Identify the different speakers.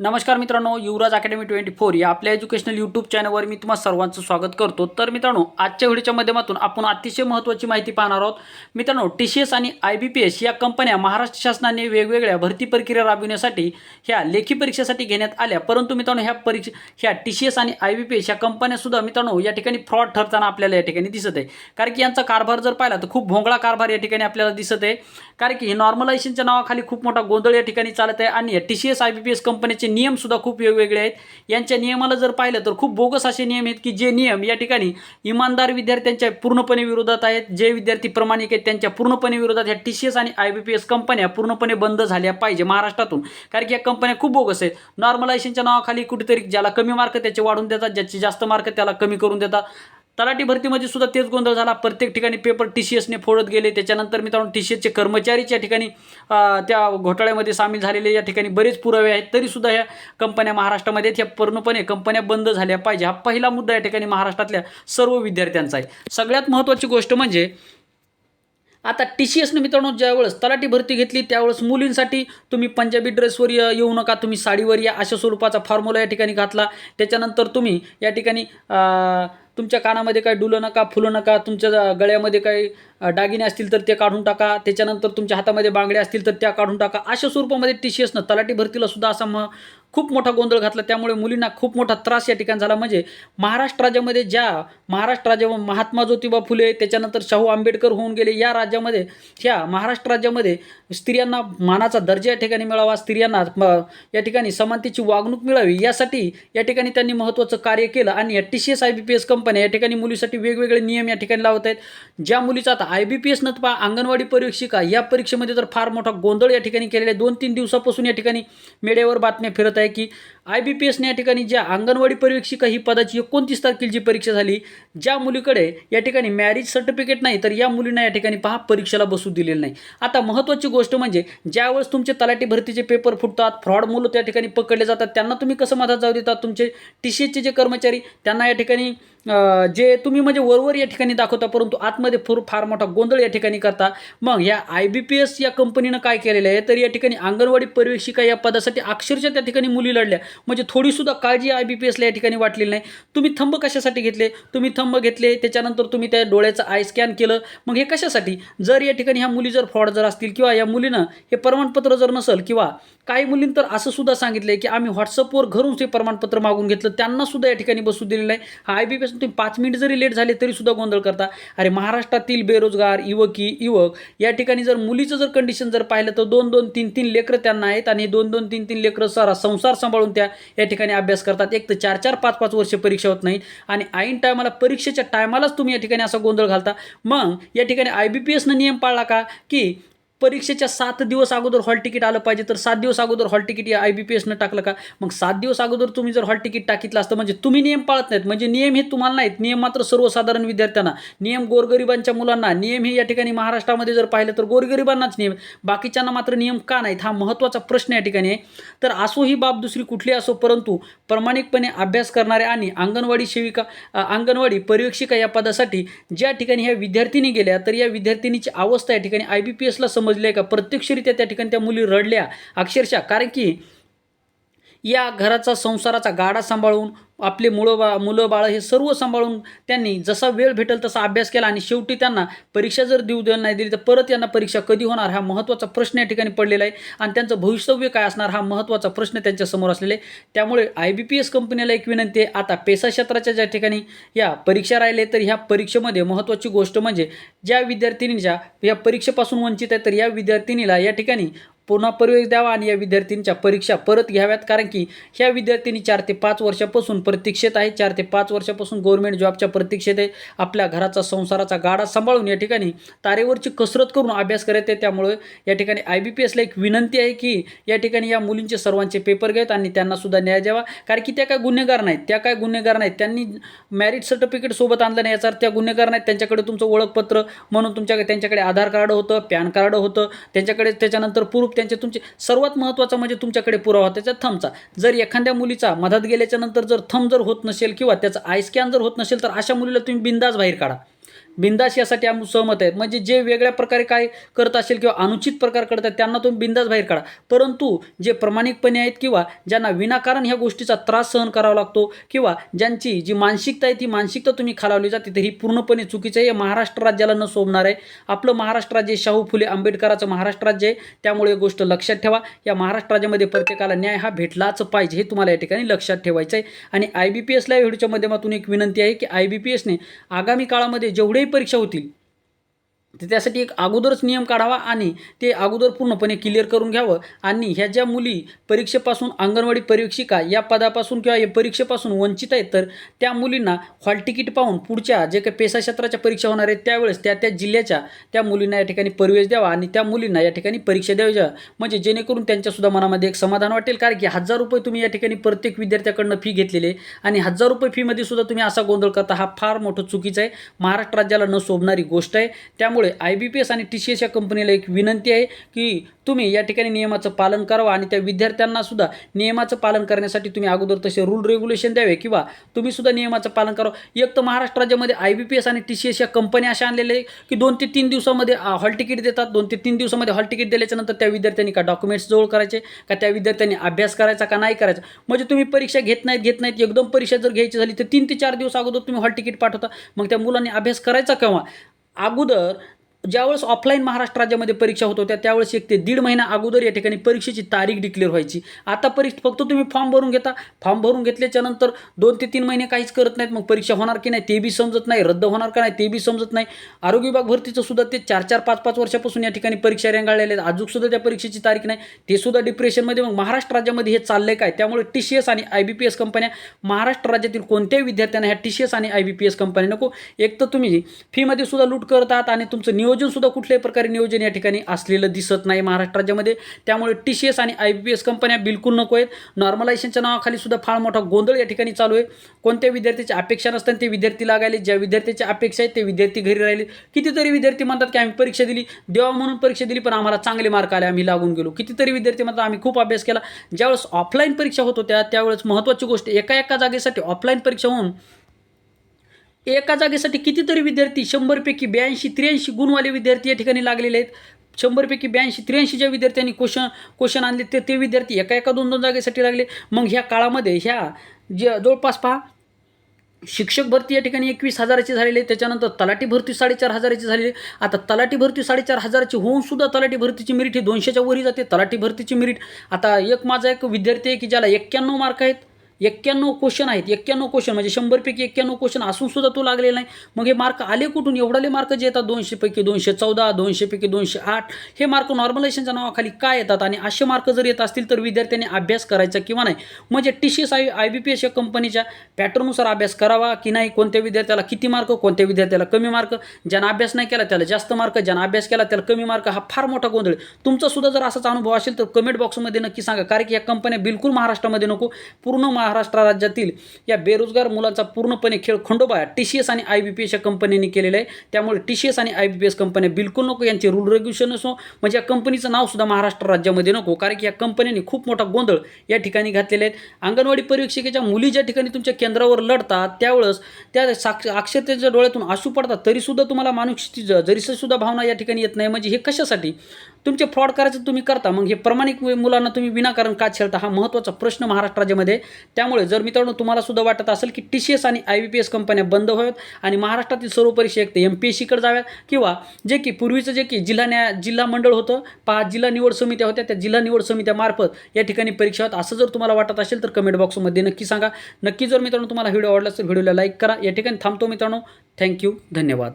Speaker 1: नमस्कार मित्रांनो युवराज academy twenty four या आपल्या एज्युकेशनल यूट्यूब चॅनलवर मी तुम्हा सर्वांचं स्वागत करतो. तर मित्रांनो आजच्या व्हिडिओच्या माध्यमातून आपण अतिशय महत्त्वाची माहिती पाहणार आहोत. मित्रांनो टी सी एस आणि आय बी पी एस या कंपन्या महाराष्ट्र शासनाने वेगवेगळ्या भरती प्रक्रिया राबविण्यासाठी ह्या लेखी परीक्षेसाठी घेण्यात आल्या. परंतु मित्रांनो ह्या परीक्षा ह्या टी सी एस आणि आय बी पी एस या कंपन्यासुद्धा मित्रांनो या ठिकाणी फ्रॉड ठरताना आपल्याला या ठिकाणी दिसत आहे. कारण की यांचा कारभार जर पाहिला तर खूप भोंगळा कारभार या ठिकाणी आपल्याला दिसत आहे. कारण की हे नॉर्मलायझेशनच्या नावाखाली खूप मोठा गोंधळ या ठिकाणी चालत आहे आणि T C S I B P S कंपनीचे नियमसुद्धा खूप वेगवेगळे आहेत. यांच्या नियमाला जर पाहिलं तर खूप बोगस असे नियम आहेत की जे नियम या ठिकाणी इमानदार विद्यार्थ्यांच्या पूर्णपणे विरोधात आहेत. जे विद्यार्थी प्रमाणिक आहेत त्यांच्या पूर्णपणे विरोधात ह्या टी सी एस आणि आय बी पी एस कंपन्या पूर्णपणे बंद झाल्या पाहिजे महाराष्ट्रातून. कारण की या कंपन्या खूप बोगस आहेत. नॉर्मलायझेशनच्या नावाखाली कुठेतरी ज्याला कमी मार्क त्याचे वाढून देतात. ज्याचे जास्त मार्क त्याला कमी करून देतात. तलाठी भरतीमध्ये सुद्धा तेच गोंधळ झाला. प्रत्येक ठिकाणी पेपर टी सी एसने फोडत गेले. त्याच्यानंतर मित्रांनो टी सी एसचे कर्मचारीच या ठिकाणी त्या घोटाळ्यामध्ये सामील झालेले या ठिकाणी बरेच पुरावे आहेत. तरीसुद्धा ह्या कंपन्या महाराष्ट्रामध्ये ह्या पूर्णपणे कंपन्या बंद झाल्या पाहिजे. हा पहिला मुद्दा या ठिकाणी महाराष्ट्रातल्या सर्व विद्यार्थ्यांचा आहे. सगळ्यात महत्त्वाची गोष्ट म्हणजे आता टी सी एसनं मित्रांनो ज्यावेळेस तलाठी भरती घेतली त्यावेळेस मुलींसाठी तुम्ही पंजाबी ड्रेसवर येऊ नका. तुम्ही साडीवर या अशा स्वरूपाचा फॉर्म्युला या ठिकाणी घातला. त्याच्यानंतर तुम्ही या ठिकाणी तुमच्या कानामध्ये काही डुलं नका फुलं नका तुमच्या गळ्यामध्ये काही दागिने असतील तर ते काढून टाका. त्याच्यानंतर तुमच्या हातामध्ये बांगड्या असतील तर त्या काढून टाका. अशा स्वरूपामध्ये टी सी एसनं तलाठी भरतीला सुद्धा असा म खूप मोठा गोंधळ घातला. त्यामुळे मुलींना खूप मोठा त्रास या ठिकाणी झाला. म्हणजे महाराष्ट्र राज्यामध्ये ज्या महाराष्ट्र राज्य महात्मा ज्योतिबा फुले त्याच्यानंतर शाहू आंबेडकर होऊन गेले. या राज्यामध्ये ह्या महाराष्ट्र राज्यामध्ये स्त्रियांना मानाचा दर्जा या ठिकाणी मिळावा. स्त्रियांना या ठिकाणी समानतेची वागणूक मिळावी. यासाठी या ठिकाणी त्यांनी महत्त्वाचं कार्य केलं. आणि या T C S I B P S कंपन्या या ठिकाणी मुलीसाठी वेगवेगळे नियम या ठिकाणी लावत आहेत. ज्या मुलीचा आता आय बी पी एस न पहा अंगणवाडी परीक्षिका या परीक्षेमध्ये तर फार मोठा गोंधळ या ठिकाणी केलेला आहे दोन तीन दिवसापासून या ठिकाणी मीडियावर बातम्या फिरत आहे की आय बी पी एसने या ठिकाणी ज्या अंगणवाडी परीक्षिका ही पदाची एकोणतीस तारखेला जी परीक्षा झाली ज्या मुलीकडे या ठिकाणी मॅरेज सर्टिफिकेट नाही तर या मुलींना या ठिकाणी पहा परीक्षेला बसू दिलेलं नाही. आता महत्त्वाची गोष्ट म्हणजे ज्यावेळेस तुमचे तलाठी भरतीचे पेपर फुटतात फ्रॉड मुलं त्या ठिकाणी पकडले जातात त्यांना तुम्ही कसं मदत जाऊ देतात तुमचे टी सी जे कर्मचारी त्यांना या ठिकाणी जे तुम्ही म्हणजे वरवर या ठिकाणी दाखवता परंतु आतमध्ये फुर फार मोठा गोंधळ या ठिकाणी करता. मग या आय बी पी एस या कंपनीनं काय केलेलं आहे? तर या ठिकाणी अंगणवाडी पर्यवेक्षिका या पदासाठी अक्षरशः त्या ठिकाणी मुली लढल्या. म्हणजे थोडीसुद्धा काळजी आय बी पी एसला या ठिकाणी वाटलेली नाही. तुम्ही थंब कशासाठी घेतले? तुम्ही थंब घेतले त्याच्यानंतर तुम्ही त्या डोळ्याचं आय स्कॅन केलं. मग हे कशासाठी? जर या ठिकाणी ह्या मुली जर फ्रॉड जर असतील किंवा या मुलीनं हे प्रमाणपत्र जर नसेल किंवा काही मुलींनी तर असं सुद्धा सांगितलं आहे की आम्ही व्हॉट्सअपवर घरून ते प्रमाणपत्र मागून घेतलं. त्यांना सुद्धा या ठिकाणी बसू दिलेलं नाही. हा आय बी पी एस तुम्ही पाच मिनिट जरी लेट झाले तरी सुद्धा गोंधळ करता. अरे महाराष्ट्रातील बेरोजगार युवकी युवक या ठिकाणी जर मुलीचं जर कंडिशन जर पाहिलं तर दोन दोन तीन तीन लेकरं त्यांना आहेत आणि दोन दोन तीन तीन लेकरं सारा संसार सांभाळून त्या या ठिकाणी अभ्यास करतात. एक तर चार चार पाच पाच वर्ष परीक्षा होत नाही आणि ऐन टायमाला परीक्षेच्या टायमालाच तुम्ही या ठिकाणी असा गोंधळ घालता. मग या ठिकाणी आय बी पी एसनं नियम पाळला का? की परीक्षेच्या सात दिवस अगोदर हॉल तिकीट आलं पाहिजे तर सात दिवस अगोदर हॉल तिकीट या आय बी पी एसनं टाकलं का? मग सात दिवस अगोदर तुम्ही जर हॉल तिकीट टाकितलं असतं म्हणजे तुम्ही नियम पाळत नाहीत. म्हणजे नियम हे तुम्हाला नाहीत. नियम मात्र सर्वसाधारण विद्यार्थ्यांना. नियम गोरगरिबांच्या मुलांना. नियम हे या ठिकाणी महाराष्ट्रामध्ये जर पाहिलं तर गोरगरिबांनाच नियम. बाकीच्यांना मात्र नियम का नाहीत? हा महत्त्वाचा प्रश्न या ठिकाणी आहे. तर असो ही बाब दुसरी कुठली असो परंतु प्रामाणिकपणे अभ्यास करणाऱ्या आणि अंगणवाडी सेविका अंगणवाडी पर्यवेक्षिका या पदासाठी ज्या ठिकाणी ह्या विद्यार्थिनी गेल्या तर या विद्यार्थिनीची अवस्था या ठिकाणी आय बी पी एसला समजले आहे का? प्रत्यक्षरित्या त्या ठिकाणी त्या मुली रडल्या. अक्षरशः कारण की या घराचा संसाराचा गाडा सांभाळून आपले मुळं बा मुलं बाळं हे सर्व सांभाळून त्यांनी जसा वेळ भेटेल तसा अभ्यास केला आणि शेवटी त्यांना परीक्षा जर देऊ द्यायला नाही दिली तर परत यांना परीक्षा कधी होणार हा महत्त्वाचा प्रश्न या ठिकाणी पडलेला आहे. आणि त्यांचं भविष्यव्य काय असणार हा महत्त्वाचा प्रश्न त्यांच्यासमोर असलेला आहे. त्यामुळे आय बी पी एस कंपनीला एक विनंती आहे आता पेसा क्षेत्राच्या ज्या ठिकाणी या परीक्षा राहिले तर ह्या परीक्षेमध्ये महत्त्वाची गोष्ट म्हणजे ज्या विद्यार्थिनीच्या या परीक्षेपासून वंचित आहे तर या विद्यार्थिनीला या ठिकाणी पुन्हा प्रवेश द्यावा आणि या विद्यार्थ्यांच्या परीक्षा परत घ्याव्यात. कारण की ह्या विद्यार्थ्यांनी चार ते पाच वर्षापासून प्रतीक्षेत आहे. चार ते पाच वर्षापासून गव्हर्मेंट जॉबच्या प्रतीक्षेत आहे. आपल्या घराचा संसाराचा गाडा सांभाळून या ठिकाणी तारेवरची कसरत करून अभ्यास करत आहे. त्यामुळे या ठिकाणी आय बी पी एसला एक विनंती आहे की या ठिकाणी या मुलींचे सर्वांचे पेपर घेत आणि त्यांनासुद्धा न्याय द्यावा. कारण की त्या काय गुन्हेगार नाहीत. त्या काय गुन्हेगार नाहीत. त्यांनी मॅरिट सर्टिफिकेट सोबत आणलं नाही याचा अर्थ त्या गुन्हेगार नाहीत. त्यांच्याकडे तुमचं ओळखपत्र म्हणून तुमच्याकडे त्यांच्याकडे आधार कार्ड होतं पॅन कार्ड होतं. त्यांच्याकडे त्याच्यानंतर प्रूफ त्यांचे तुमचे सर्वात महत्त्वाचं म्हणजे तुमच्याकडे पुरावा त्याच्या थंबचा जर एखाद्या मुलीचा मधात गेल्याच्यानंतर जर थंब जर होत नसेल किंवा त्याचा आय स्कॅन जर होत नसेल तर अशा मुलीला तुम्ही बिंदास बाहेर काढा. बिंदास यासाठी आम्ही सहमत आहेत. म्हणजे जे वेगळ्या प्रकारे काय करत असेल किंवा अनुचित प्रकार करतात त्यांना तुम्ही बिंदास बाहेर काढा. परंतु जे प्रामाणिकपणे आहेत किंवा ज्यांना विनाकारण ह्या गोष्टीचा त्रास सहन करावा लागतो किंवा ज्यांची जी मानसिकता आहे ती मानसिकता तुम्ही खालावली जाते तर ही पूर्णपणे चुकीचं आहे. हे महाराष्ट्र राज्याला न शोभणार आहे. आपलं महाराष्ट्र राज्य शाहू फुले आंबेडकराचं महाराष्ट्र राज्य आहे. त्यामुळे एक गोष्ट लक्षात ठेवा. या महाराष्ट्र राज्यामध्ये प्रत्येकाला न्याय हा भेटलाच पाहिजे हे तुम्हाला या ठिकाणी लक्षात ठेवायचं आहे आणि आय बी पी एसला व्हिडिओच्या माध्यमातून एक विनंती आहे की आय बी पी एसने आगामी काळामध्ये जेवढे परीक्षा होतील. तर त्यासाठी एक अगोदरच नियम काढावा आणि ते अगोदर पूर्णपणे क्लिअर करून घ्यावं. आणि ह्या ज्या मुली परीक्षेपासून अंगणवाडी परीक्षिका या पदापासून किंवा या परीक्षेपासून वंचित आहेत तर त्या मुलींना हॉल तिकीट पाहून पुढच्या जे काही पेशा क्षेत्राच्या परीक्षा होणार आहेत त्यावेळेस त्या त्या जिल्ह्याच्या त्या मुलींना या ठिकाणी प्रवेश द्यावा आणि त्या मुलींना या ठिकाणी परीक्षा द्याव्या म्हणजे जेणेकरून त्यांच्यासुद्धा मनामध्ये एक समाधान वाटेल. कारण की हजार रुपये तुम्ही या ठिकाणी प्रत्येक विद्यार्थ्याकडनं फी घेतलेली आहे आणि हजार रुपये फीमध्ये सुद्धा तुम्ही असा गोंधळ करता हा फार मोठं चुकीचं आहे. महाराष्ट्र राज्याला न शोभणारी गोष्ट आहे. त्यामुळे आय बी पी एस आणि टी सी एस या कंपनीला एक विनंती आहे की तुम्ही या ठिकाणी नियमाचं पालन करावं आणि त्या विद्यार्थ्यांना सुद्धा नियमाचं पालन करण्यासाठी तुम्ही अगोदर तसे रूल रेग्युलेशन द्यावे किंवा तुम्ही सुद्धा नियमाचं पालन करावं. एक तर महाराष्ट्र राज्यामध्ये आय बी पी एस आणि टी सी एस या कंपन्या अशा आणलेल्या आहे की दोन ते तीन दिवसामध्ये हॉल तिकीट देतात. दोन ते तीन दिवसामध्ये हॉल तिकीट दिल्याच्यानंतर त्या विद्यार्थ्यांनी का डॉक्युमेंट्स जवळ करायचे का त्या विद्यार्थ्यांनी अभ्यास करायचा का नाही करायचा? म्हणजे तुम्ही परीक्षा घेत नाहीत घेत नाहीत एकदम परीक्षा जर घ्यायची झाली तर तीन ते चार दिवस अगोदर तुम्ही हॉल तिकीट पाठवता. मग त्या मुलांनी अभ्यास करायचा केव्हा? अगोदर ज्यावेळेस ऑफलाईन महाराष्ट्र राज्यामध्ये परीक्षा होत होत्या त्यावेळेस एक ते दीड महिना अगोदर या ठिकाणी परीक्षेची तारीख डिक्लेअर व्हायची. आता परीक्षा फक्त तुम्ही फॉर्म भरून घेता. फॉर्म भरून घेतल्याच्या नंतर दोन ते तीन महिने काहीच करत नाहीत. मग परीक्षा होणार की नाही ते बी समजत नाही. रद्द होणार का नाही ते बी समजत नाही. आरोग्य विभाग भरतीचं सुद्धा ते चार चार पाच पाच वर्षापासून या ठिकाणी परीक्षा रेंगाळलेल्या आहेत. अजूनसुद्धा त्या परीक्षेची तारीख नाही. ते सुद्धा डिप्रेशनमध्ये मग महाराष्ट्र राज्यामध्ये हे चाललंय काय? त्यामुळे टी सी एस आणि आय बी पी एस कंपन्या महाराष्ट्र राज्यातील कोणत्याही विद्यार्थ्यांना ह्या टी सी एस आणि आय बी पी एस कंपन्या नको. एक तर तुम्ही फीमध्ये सुद्धा लूट करतात आणि तुमचं नियोजन सुद्धा कुठल्याही प्रकारे नियोजन या ठिकाणी असलेलं दिसत नाही महाराष्ट्र राज्यामध्ये. त्यामुळे टी सी एस आणि आय बी एस कंपन्या बिलकुल नको आहेत. नॉर्मलायझेशनच्या नावाखाली सुद्धा फार मोठा गोंधळ या ठिकाणी चालू आहे. कोणत्या विद्यार्थ्याची अपेक्षा नसताना ते विद्यार्थी लागायले. ज्या विद्यार्थ्याची अपेक्षा आहेत ते विद्यार्थी घरी राहिले. कितीतरी विद्यार्थी म्हणतात की आम्ही परीक्षा दिली. देवा म्हणून परीक्षा दिली पण आम्हाला चांगले मार्क आले आम्ही लागून गेलो. कितीतरी विद्यार्थी म्हणतात आम्ही खूप अभ्यास केला. ज्यावेळेस ऑफलाईन परीक्षा होत होत्या त्यावेळेस महत्त्वाची गोष्ट एका एका जागेसाठी ऑफलाईन परीक्षा होऊन एका जागेसाठी कितीतरी विद्यार्थी शंभरपैकी ब्याऐंशी त्र्याऐंशी गुणवाले विद्यार्थी या ठिकाणी लागलेले आहेत. शंभरपैकी ब्याऐंशी त्र्याऐंशी ज्या विद्यार्थ्यांनी क्वेश्चन क्वेश्चन आणले ते ते विद्यार्थी एका एका दोन दोन जागेसाठी लागले. मग ह्या काळामध्ये ह्या जे जवळपास पहा शिक्षक भरती या ठिकाणी एकवीस हजाराची झालेली आहे त्याच्यानंतर तलाठी भरती साडेचार हजाराची झालेली आहे आता तलाठी भरती साडेचार हजाराची होऊनसुद्धा तलाटी तलाठी भरतीची मेरिट ही दोनशेच्या वरी जाते. तलाठी भरतीची मेरिट आता एक माझा एक विद्यार्थी आहे की ज्याला एक्क्याण्णव मार्क आहेत. एक्क्याण्णव क्वेश्चन आहेत. एक्क्याण्णव क्वेश्चन म्हणजे शंभरपैकी एक्क्याण्णव क्वेश्चन असून सुद्धा तो लागलेला नाही. मग हे मार्क आले कुठून? एवढाले मार्क जे येतात? दोनशेपैकी दोनशे चौदा दोनशेपैकी दोनशे आठ हे मार्क नॉर्मलायझेशनच्या नावाखाली काय येतात? आणि असे मार्क जर येत असतील तर विद्यार्थ्यांनी अभ्यास करायचा किंवा नाही? म्हणजे T C S I I B P S या कंपनीच्या पॅटर्ननुसार अभ्यास करावा की नाही? कोणत्या विद्यार्थ्याला किती मार्क कोणत्या विद्यार्थ्याला कमी मार्क ज्यानं अभ्यास नाही केला त्याला जास्त मार्क ज्यानं अभ्यास केला त्याला कमी मार्क हा फार मोठा गोंधळ. तुमचा सुद्धा जर असाच अनुभव असेल तर कमेंट बॉक्समध्ये नक्की सांगा. कारण की या कंपन्या बिलकुल महाराष्ट्रामध्ये नको. पूर्ण महाराष्ट्र राज्यातील या बेरोजगार मुलांचा पूर्णपणे खेळ खंडोबा टी सी एस आणि आय बी पी एस या कंपन्यांनी केलेला आहे. त्यामुळे टी सी एस आणि आय बी पी एस कंपन्या बिलकुल नको यांचे रूल रेग्युलेशन असो म्हणजे या कंपनीचं नावसुद्धा महाराष्ट्र राज्यामध्ये नको कारण की या कंपन्यांनी खूप मोठा गोंधळ या ठिकाणी घातलेले आहेत अंगणवाडी परीक्षिकेच्या मुली ज्या ठिकाणी तुमच्या केंद्रावर लढतात त्यावेळेस त्या साक्ष अक्षरतेच्या डोळ्यातून आसू पडतात तरीसुद्धा तुम्हाला माणूसची जरीसुद्धा सुद्धा भावना या ठिकाणी येत नाही. म्हणजे हे कशासाठी? तुमचे फ्रॉड करायचं तुम्ही करता मग हे प्रमाणिक मुलांना तुम्ही विनाकारण का छेडता हा महत्त्वाचा प्रश्न महाराष्ट्र राज्यामध्ये. त्यामुळे जर मित्रांनो तुम्हाला सुद्धा वाटत असेल की टी सी एस आणि आय बी पी एस कंपन्या बंद व्हाव्यात आणि महाराष्ट्रातील सर्व परीक्षा एक एम पी एस सीकडे जाव्यात किंवा जे की पूर्वीचं जे की जिल्हा न्याय जिल्हा मंडळ होतं पाच जिल्हा निवड समित्या होत्या त्या जिल्हा निवड समित्यामार्फत या ठिकाणी परीक्षा होत. असं जर तुम्हाला वाटत असेल तर कमेंट बॉक्समध्ये नक्की सांगा. नक्की जर मित्रांनो तुम्हाला व्हिडिओ आवडला असेल व्हिडिओला लाईक करा. या ठिकाणी थांबतो मित्रांनो. थँक्यू धन्यवाद.